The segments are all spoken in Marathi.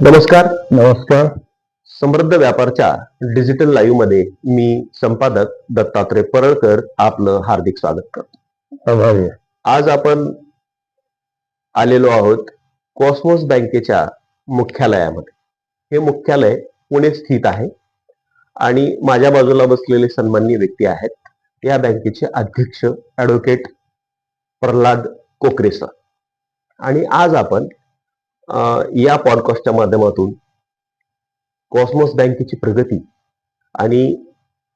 नमस्कार नमस्कार. समृद्ध व्यापारच्या डिजिटल लाईव्हमध्ये मी संपादक दत्तात्रय परळकर आपलं हार्दिक स्वागत करतो. आज आपण आलेलो आहोत कॉस्मोस बँकेच्या मुख्यालयामध्ये. हे मुख्यालय पुणे स्थित आहे आणि माझ्या बाजूला बसलेले सन्माननीय व्यक्ती आहेत या बँकेचे अध्यक्ष ऍडव्होकेट प्रल्हाद कोकरे सर आणि आज आपण या पॉडकास्टच्या माध्यमातून कॉस्मोस बँकेची प्रगती आणि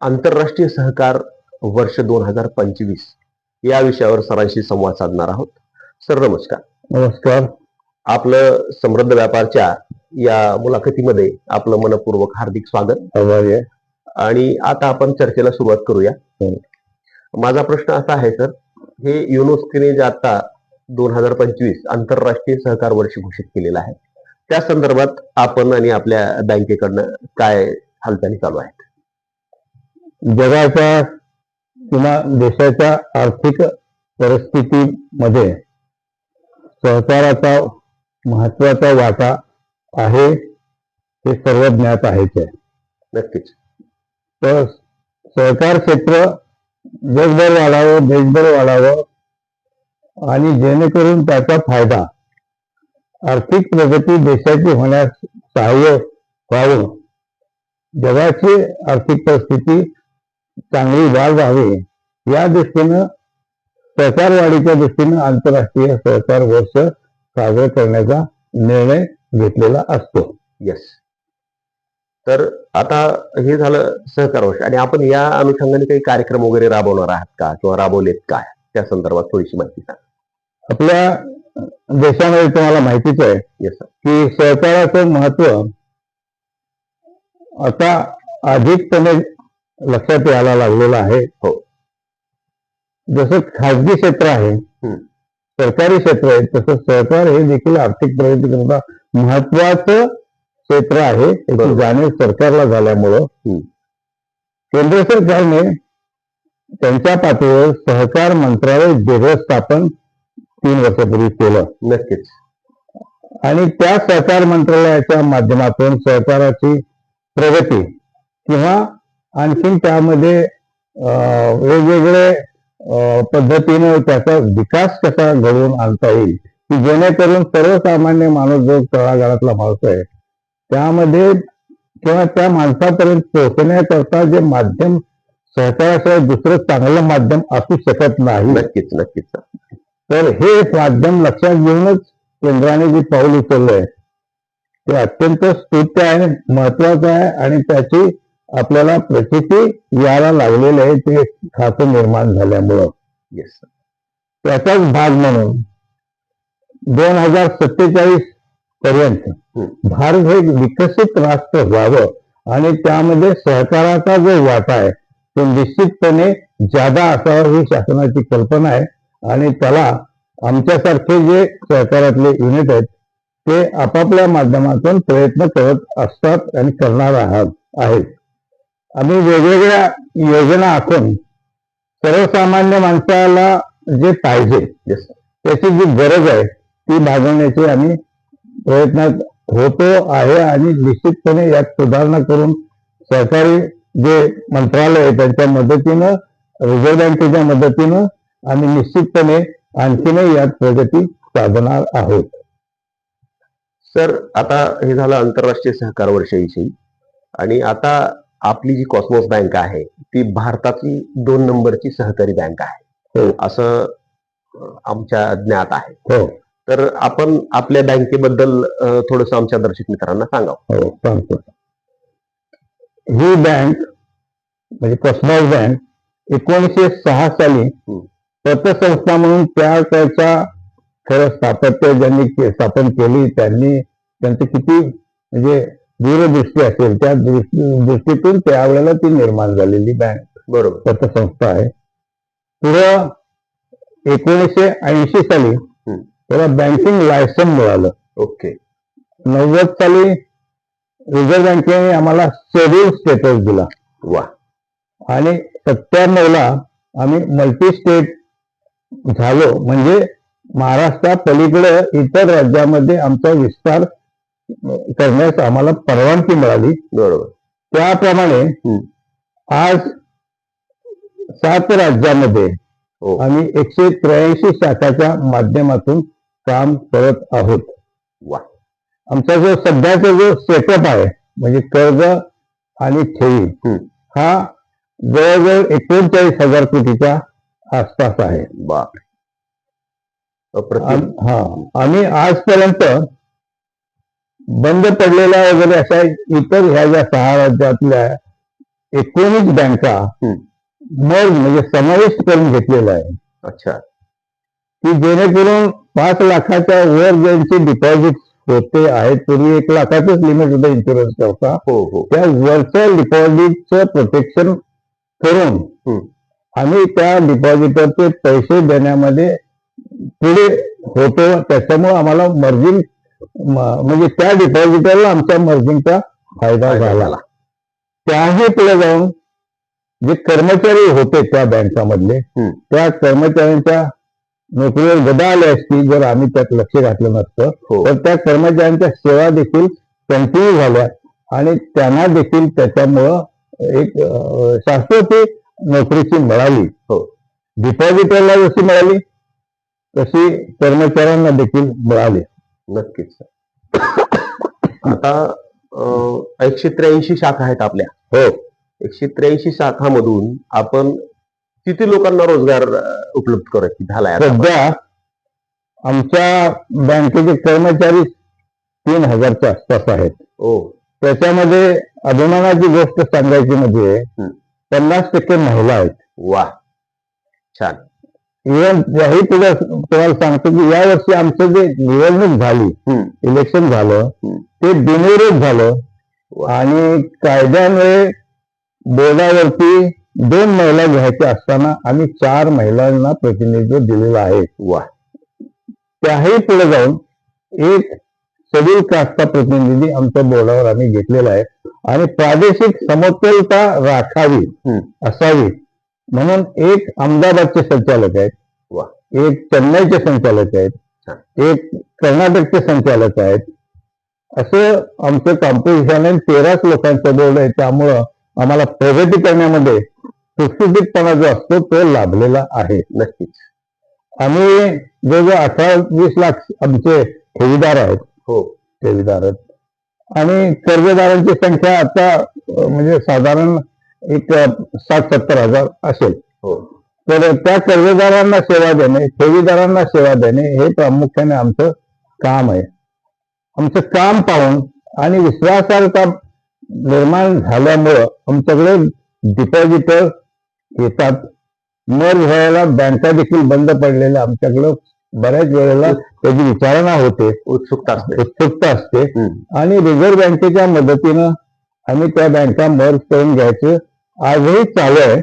आंतरराष्ट्रीय सहकार वर्ष दोन हजार पंचवीस या विषयावर सरांशी संवाद साधणार आहोत. सर नमस्कार. नमस्कार. आपलं समृद्ध व्यापारच्या या मुलाखतीमध्ये आपलं मनपूर्वक हार्दिक स्वागत. आणि आता आपण चर्चेला सुरुवात करूया. हो. माझा प्रश्न असा आहे सर हे युनेस्कोने जे आता दोन हजार पंचवीस आंतरराष्ट्रीय सहकार वर्ष घोषित केलेलं आहे. त्या संदर्भात आपण आणि आपल्या बँकेकडनं काय हालचाली चालू आहेत? जगाच्या किंवा देशाच्या आर्थिक परिस्थितीमध्ये सहकाराचा महत्त्वाचा वाटा आहे हे सर्व ज्ञात आहेच. आहे नक्कीच. तर सहकार क्षेत्र जगभर वाढावं देशभर वाढावं आणि जेणेकरून त्याचा फायदा आर्थिक प्रगती देशाची होण्यास सहाय्य व्हावं. जगाची आर्थिक परिस्थिती चांगली वाढ व्हावी या दृष्टीनं सहकार वाढीच्या दृष्टीनं आंतरराष्ट्रीय सहकार वर्ष साजरं करण्याचा निर्णय घेतलेला असतो. येस तर आता हे झालं सहकार वर्ष. आणि आपण या अनुषंगाने काही कार्यक्रम वगैरे राबवणार आहात का? किंवा राबवलेत काय? त्या संदर्भात थोडीशी माहिती सांगा. आपल्या देशामध्ये तुम्हाला माहितीच आहे की सहकाराचं महत्त्व आता अधिकपणे लक्षात यायला लागलेलं आहे हो. जसं खाजगी क्षेत्र आहे. सरकारी क्षेत्र आहे तसं सहकार हे देखील आर्थिक प्रगती करता महत्वाचं क्षेत्र आहे याची बरोबर. जाणीव सरकारला झाल्यामुळं. केंद्र सरकारने त्यांच्या पातळीवर सहकार मंत्रालय वेगळं स्थापन तीन वर्षापूर्वी केलं नक्कीच. आणि त्या सहकार मंत्रालयाच्या माध्यमातून सहकाराची प्रगती किंवा आणखीन त्यामध्ये वेगवेगळे पद्धतीने त्याचा विकास कसा घडवून आणता येईल की जेणेकरून सर्वसामान्य माणूस जो तळागाळातला माणूस आहे त्यामध्ये किंवा त्या माणसापर्यंत पोहोचण्याकरता जे माध्यम सहकाराशिवाय दुसरं चांगलं माध्यम असू शकत नाही. नक्कीच नक्कीच. तर हे माध्यम लक्षात घेऊनच केंद्राने जे पाऊल उचललंय ते अत्यंत स्तुत्य आहे महत्वाचं आहे आणि त्याची आपल्याला प्रचिती यायला लागलेली आहे ते खातं निर्माण झाल्यामुळं. येस त्याचाच भाग म्हणून दोन हजार सत्तेचाळीस पर्यंत हम्म. भारत हे एक विकसित राष्ट्र व्हावं आणि त्यामध्ये सहकाराचा जो वाटा आहे तो निश्चितपणे जादा असावा ही शासनाची कल्पना आहे. आणि त्याला आमच्यासारखे जे सहकारातले युनिट आहेत ते आपापल्या माध्यमातून प्रयत्न करत असतात आणि करणार आहात आहेत. आम्ही वेगवेगळ्या योजना आखून सर्वसामान्य माणसाला जे पाहिजे त्याची जी गरज आहे ती भागवण्याची आम्ही प्रयत्न होतो आहे आणि निश्चितपणे यात सुधारणा करून सरकारी जे मंत्रालय आहे त्यांच्या मदतीनं रिझर्व्ह बँकेच्या मदतीनं आम्ही निश्चितपणे आणखीनही यात प्रगती साधणार आहोत. सर आता हे झालं आंतरराष्ट्रीय सहकार वर्षाविषयी. आणि आता आपली जी कॉस्मोस बँक आहे ती भारताची दोन नंबरची सहकारी बँक आहे. हो. असं आमच्या ज्ञात आहे. हो. तर आपण आपल्या बँकेबद्दल थोडस आमच्या दर्शक मित्रांना सांगावं. हो सांगतो. ही बँक म्हणजे कॉस्मॉस बँक एकोणीसशे सहा साली. पतसंस्था म्हणून त्या त्याच्या खरं स्थापत्य ज्यांनी स्थापन केली त्यांनी त्यांची किती म्हणजे दूरदृष्टी असेल त्या दृष्टी दृष्टीतून त्यावेळेला ती निर्माण झालेली बँक बरोबर. पतसंस्था आहे. पुढं एकोणीसशे ऐंशी साली. त्याला बँकिंग लायसन मिळालं. ओके. नव्वद साली रिझर्व्ह बँकेने आम्हाला शेड्यूल स्टेटस दिला. वा आणि सत्त्याण्णव ला आम्ही मल्टी स्टेट झालो. म्हणजे महाराष्ट्रा पलीकडे इतर राज्यामध्ये आमचा विस्तार करण्यास आम्हाला परवानगी मिळाली. बरोबर. त्याप्रमाणे. आज सात राज्यामध्ये हो. आम्ही एकशे त्र्याऐंशी शाखाच्या माध्यमातून काम करत आहोत. वा. आमचा जो सध्याचा जो सेटअप आहे म्हणजे कर्ज आणि ठेवी. हा जवळजवळ एकोणचाळीस हजार कोटीच्या आसपास आहे. बाप अप्रतिम. हा. आम्ही आजपर्यंत बंद पडलेल्या वगैरे अशा इतर ह्या ज्या सहा राज्यातल्या एकोणीस बँका. मर्ज म्हणजे समाविष्ट करून घेतलेल्या आहे. अच्छा. की जेणेकरून पाच लाखाच्या वर ज्यांचे डिपॉझिट होते आहेत पूर्वी एक लाखाचंच लिमिट होतं इन्शुरन्स करता हो हो. त्या वरचं डिपॉझिटचं प्रोटेक्शन करून. आम्ही त्या डिपॉझिटरचे पैसे देण्यामध्ये पुढे होतो त्याच्यामुळे आम्हाला मर्जिन म्हणजे त्या डिपॉझिटरला आमच्या मर्जिनचा फायदा झाला. त्याही पुढे जाऊन जे कर्मचारी होते त्या बँकामधले. त्या कर्मचाऱ्यांच्या नोकरीवर गदा आल्या असती जर आम्ही त्यात लक्ष घातलं नसतं हो तर त्या कर्मचाऱ्यांच्या सेवा देखील कंटिन्यू झाल्या आणि त्यांना देखील त्याच्यामुळं एक शाश्वती नोकरीची मिळाली हो. डिपॉझिटरला जशी मिळाली तशी कर्मचाऱ्यांना देखील मिळाली. नक्कीच. आता एकशे त्र्याऐंशी शाखा आहेत आपल्या. हो. एकशे त्र्याऐंशी शाखामधून आपण किती लोकांना रोजगार उपलब्ध करत झालाय? सध्या आमच्या बँकेचे कर्मचारी तीन हजारच्या आसपास आहेत. ओ त्याच्यामध्ये अभिमानाची गोष्ट सांगायची म्हणजे. पन्नास टक्के महिला आहेत. वा. छान. इव्हन याही पुढे तुम्हाला सांगतो की या वर्षी आमचं जे निवडणूक झाली. इलेक्शन झालं. ते बिनविरोध झालं. आणि कायद्यामुळे बोर्डावरती दोन महिला घ्यायच्या असताना आम्ही चार महिलांना प्रतिनिधित्व दिलेलं आहे. वा. त्याही पुढे जाऊन एक शेड्यूल कास्टचा प्रतिनिधी आमच्या बोर्डावर आम्ही घेतलेला आहे. आणि प्रादेशिक समतोलता राखावी. असावी. म्हणून एक अहमदाबादचे संचालक आहेत एक चेन्नईचे संचालक आहेत. एक कर्नाटकचे संचालक आहेत. असं आमचं कॉम्पोजिशन आहे. तेराच लोकांचं बोर्ड आहे. त्यामुळं आम्हाला प्रगती करण्यामध्ये सुटसुटीतपणा जो असतो तो लाभलेला आहे. नक्कीच. आम्ही जवळजवळ अठरा वीस लाख आमचे ठेवीदार आहेत. हो. ठेवीदार आहेत. आणि कर्जदारांची संख्या आता म्हणजे साधारण एक साठ सत्तर हजार असेल. हो. तर त्या कर्जदारांना सेवा देणे ठेवीदारांना सेवा देणे हे प्रामुख्याने आमचं काम आहे. आमचं काम पाहून आणि विश्वासार्हता निर्माण झाल्यामुळं आमच्याकडे डिपॉझिटर येतात. मर व्हायला बँका देखील बंद पडलेल्या आमच्याकडं बऱ्याच वेळेला त्याची विचारणा होते. उत्सुकता असते. उत्सुकता असते. आणि रिझर्व्ह बँकेच्या मदतीनं आम्ही त्या बँका मर्ज करून घ्यायचं. आजही चालू आहे.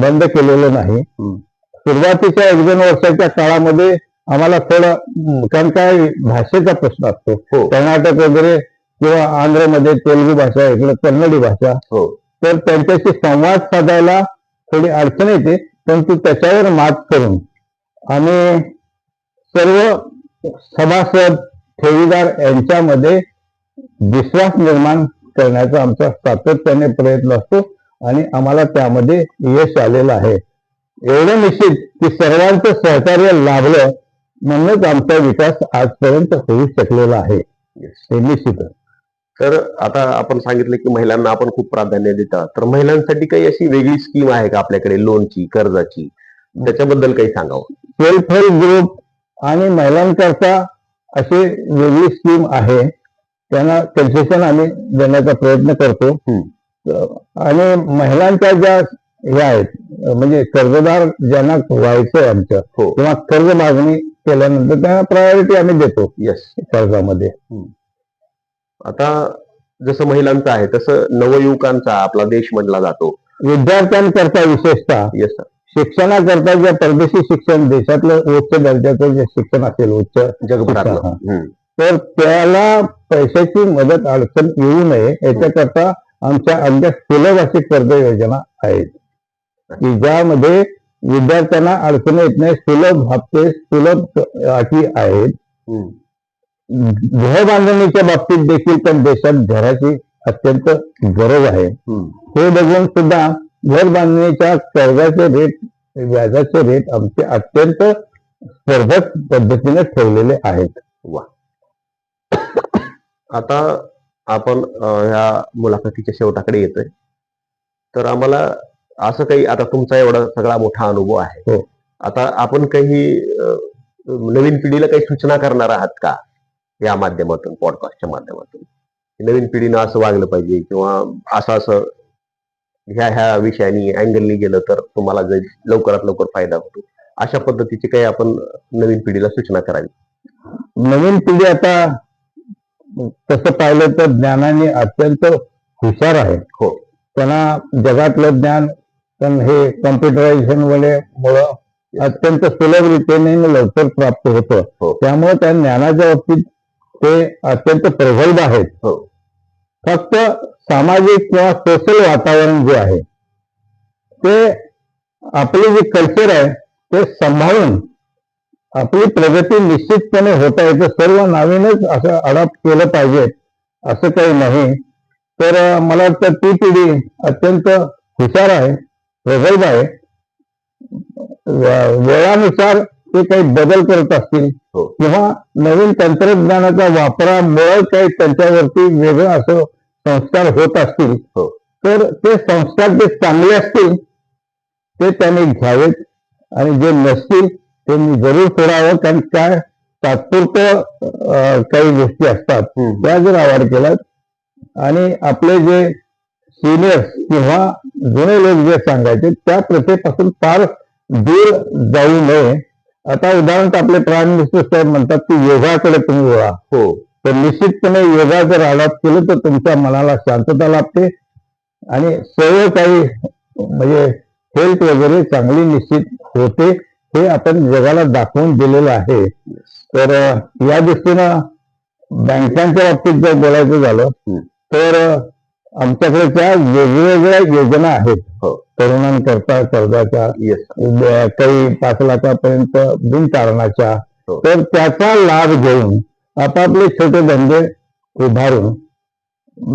बंद केलेलं नाही. सुरुवातीच्या एक दोन वर्षाच्या काळामध्ये आम्हाला थोडं कारण काय भाषेचा प्रश्न असतो. हो. कर्नाटक वगैरे किंवा आंध्रमध्ये तेलुगू भाषा इकडे कन्नडी भाषा. हो. तर त्यांच्याशी संवाद साधायला थोडी अडचण येते परंतु त्याच्यावर मात करून आम्ही सर्व सभासद ठेवीदार यांच्यामध्ये विश्वास निर्माण करण्याचा आमचा सातत्याने प्रयत्न असतो आणि आम्हाला त्यामध्ये यश आलेलं आहे. एवढं निश्चित की सर्वांचं सहकार्य लाभलं म्हणूनच आमचा विकास आजपर्यंत होऊ शकलेला आहे. हे निश्चितच तर आता आपण सांगितलं की महिलांना आपण खूप प्राधान्य देतात. तर महिलांसाठी काही अशी वेगळी स्कीम आहे का आपल्याकडे? लोनची कर्जाची. त्याच्याबद्दल काही सांगावं. सेल्फ हेल्प ग्रुप आणि महिलांकरता अशी वेगळी स्कीम आहे. त्यांना कन्सेशन आम्ही देण्याचा प्रयत्न करतो. आणि महिलांच्या ज्या हे आहेत म्हणजे कर्जदार ज्यांना व्हायचंय आमच्या हो. किंवा कर्ज मागणी केल्यानंतर त्यांना प्रायोरिटी आम्ही देतो येस कर्जामध्ये. आता जसं महिलांचं आहे तसं नवयुवकांचा आपला देश म्हणला जातो. विद्यार्थ्यांकरता विशेषतः येस सर शिक्षणाकरता जे परदेशी शिक्षण देशातलं उच्च दर्जाचं जे शिक्षण असेल उच्च जगभरातलं. हम्म. तर त्याला पैशाची मदत अडचण येऊ नये याच्याकरता आमच्या अगदी सुलभ अशी कर्ज योजना आहेत की ज्यामध्ये विद्यार्थ्यांना अडचण येत नाही सुलभ हप्ते सुलभ अटी आहेत. घर बांधणीच्या बाबतीत देखील पण देशात घराची अत्यंत गरज आहे. हे बघून सुद्धा घर बांधणीच्या कर्जाचे रेट व्याजाचे रेट आमचे अत्यंत स्पर्धक पद्धतीने ठेवलेले आहेत. वा. आता आपण ह्या मुलाखतीच्या शेवटाकडे येतोय. तर आम्हाला असं काही आता तुमचा एवढा सगळा मोठा अनुभव आहे. हो. आता आपण काही नवीन पिढीला काही सूचना करणार आहात का? या माध्यमातून पॉडकास्टच्या माध्यमातून. नवीन पिढीनं असं वागलं पाहिजे किंवा असं असं ह्या ह्या विषयानी अँगलनी गेलं तर तुम्हाला लवकरात लवकर फायदा होतो अशा पद्धतीची काही आपण नवीन पिढीला सूचना करावी नवीन पिढी आता तसं पाहिलं तर ज्ञानाने अत्यंत हुशार आहे हो. त्यांना जगातलं ज्ञान पण हे कम्प्युटरायझेशन मुळे अत्यंत सुलभ रीतीने लवकर प्राप्त होतं हो. त्यामुळे त्या ज्ञानाच्या बाबतीत ते अत्यंत प्रगल्भ आहेत हो. फक्त सामाजिक किंवा सोशल वातावरण जे आहे ते आपले जे कल्चर आहे ते सांभाळून आपली प्रगती निश्चितपणे होत आहे. तर सर्व नवीनच असं अडॉप्ट केलं पाहिजे असं काही नाही. तर मला वाटतं ती पिढी अत्यंत हुशार आहे प्रगल्भ आहे. वेळानुसार ते काही बदल करत असतील. हो. किंवा नवीन तंत्रज्ञानाच्या वापरामुळे काही त्यांच्यावरती वेगळं असं संस्कार होत असतील हो. तर ते संस्कार जे चांगले असतील ते त्यांनी घ्यावेत. आणि जे नसतील ते मी जरूर सोडावं. कारण काय? तात्पुरतं काही गोष्टी असतात. त्या जर अवॉइड केल्यात आणि आपले जे सिनियर्स किंवा जुने लोक जे सांगायचे त्या प्रथेपासून फार दूर जाऊ नये. आता उदाहरण आपले प्राईम मिनिस्टर साहेब म्हणतात की योगाकडे तुम्ही वळा. हो. तर निश्चितपणे योगा जर अडॉप्ट केलं तर तुमच्या मनाला शांतता लाभते आणि सर्व काही म्हणजे हेल्थ वगैरे चांगली निश्चित होते हे आपण जगाला दाखवून दिलेलं आहे तर या दृष्टीनं बँकांच्या बाबतीत जर बोलायचं झालं. तर आमच्याकडे त्या वेगवेगळ्या योजना आहेत हो. तरुणांकरता कर्जाच्या काही पाच लाखापर्यंत बिनतारणाच्या हो. तर त्याचा लाभ घेऊन आपापले छोटे धंदे उभारून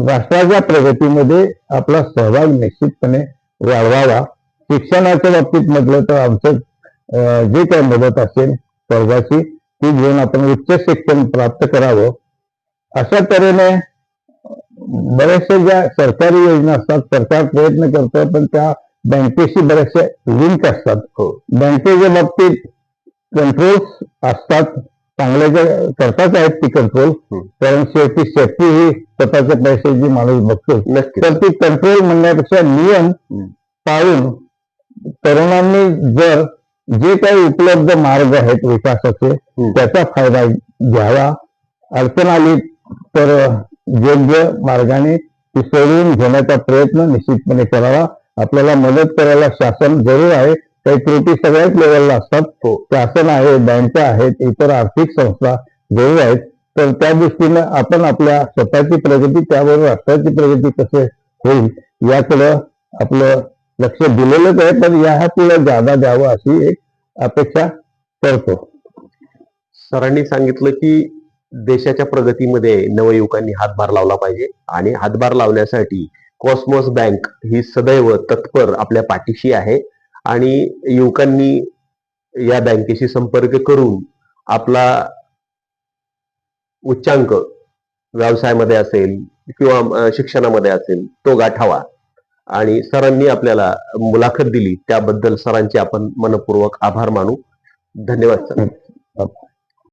राष्ट्राच्या प्रगतीमध्ये आपला सहभाग निश्चितपणे वाढवावा. शिक्षणाच्या बाबतीत म्हटलं तर आमचं जे काही मदत असेल स्वर्गाची ती घेऊन आपण उच्च शिक्षण प्राप्त करावं. अशा तऱ्हेने बऱ्याचशा ज्या सरकारी योजना असतात सरकार प्रयत्न करतं पण त्या बँकेशी बऱ्याचशा लिंक असतात. हो. बँकेच्या बाबतीत कंट्रोल्स असतात. चांगल्याच्या करताच आहेत ती कंट्रोल. कारण शेवटी सेफ्टी ही स्वतःच्या पैशाची माणूस बघतो तर ती कंट्रोल म्हणण्यापेक्षा नियम. पाळून तरुणांनी जर जे काही उपलब्ध मार्ग आहेत विकासाचे. त्याचा फायदा घ्यावा अडचण आली तर योग्य मार्गाने ती सोडवून घेण्याचा प्रयत्न निश्चितपणे करावा आपल्याला मदत करायला शासन जरूर आहे त्रुटी सगळ्याच लेवलला असतात. हो, शासन आहे हो, बँका आहेत इतर आर्थिक संस्था जरूर आहेत तर त्या दृष्टीनं आपण आपल्या स्वतःची प्रगती त्याबरोबर राष्ट्राची प्रगती कसे होईल याकडं आपलं लक्ष दिलेलंच आहे. पण या पुढे जादा द्यावं अशी एक अपेक्षा करतो. सरांनी सांगितलं की देशाच्या प्रगतीमध्ये नवयुवकांनी हातभार लावला पाहिजे. आणि हातभार लावण्यासाठी कॉस्मॉस बँक ही सदैव तत्पर आपल्या पाठीशी आहे. आणि युवकांनी या बँकेशी संपर्क करून आपला उच्चांक व्यवसायामध्ये असेल किंवा शिक्षणामध्ये असेल तो गाठावा. आणि सरांनी आपल्याला मुलाखत दिली. त्याबद्दल सरांचे आपण मनपूर्वक आभार मानू. धन्यवाद सर.